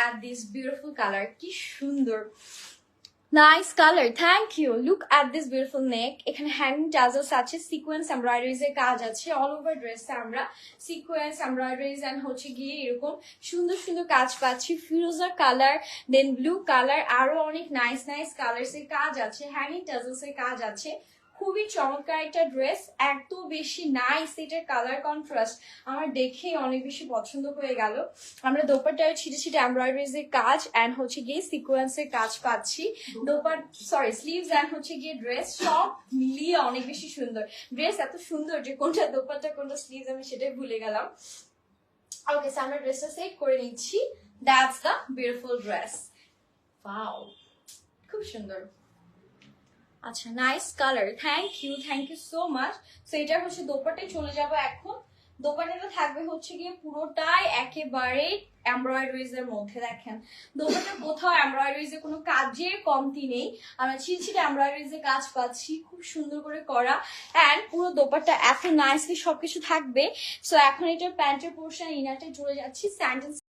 At this beautiful colour কি সুন্দর। Nice colour thank you look at this beautiful neck এখানে hanging টাজলস আছে sequence embroideries এর কাজ আছে। অল ওভার ড্রেসে আমরা সিকোয়েন্স এমব্রয়ডারিজ এন্ড হচ্ছে গিয়ে এরকম সুন্দর সুন্দর কাজ পাচ্ছি। ফিরোজা কালার দেন ব্লু কালার আরও অনেক নাইস নাইস কালার্স এর কাজ আছে। হ্যাঙ্গিং টাজলস এর কাজ আছে। খুবই চমৎকার একটা ড্রেস এত বেশি নাইস এটার কালার কন্ট্রাস্ট আমার দেখে অনেক বেশি পছন্দ হয়ে গেল। আমরা দোপাট্টায় ছিটে ছিটে এমব্রয়ডারিজ এর কাজ অ্যান্ড হচ্ছে গিয়ে সিকোয়েন্স এর কাজ পাচ্ছি। দোপাট সরি স্লিভস অ্যান্ড হচ্ছে গিয়ে ড্রেস সব মিলিয়ে অনেক বেশি সুন্দর। ড্রেস এত সুন্দর যে কোনটা দোপাট্টা কোনটা স্লিভস আমি সেটাই ভুলে গেলাম। ওকে আমরা ড্রেসটা সেট করে নিচ্ছি। That's the beautiful dress wow খুব সুন্দর। আচ্ছা nice colour thank you thank you so much so এটা হচ্ছে দোপাট্টায় চলে যাব এখন। দোপাট্টাটা থাকবে হচ্ছে গিয়ে পুরোটাই একেবারে এমব্রয়ডারিজ এর মধ্যে, দেখেন। দোপাট্টার কোথাও এমব্রয়ডারিজ কোনো কাজের কমতি নেই। আমরা ছিলছিটে এমব্রয়ডারিজ এর কাজ পাচ্ছি, খুব সুন্দর করে করা। অ্যান্ড পুরো দোপাট্টা এত নাইসলি সবকিছু থাকবে। সো এখন এটার প্যান্টের পোর্শন ইনারটায় চলে যাচ্ছি। স্যান্ডেল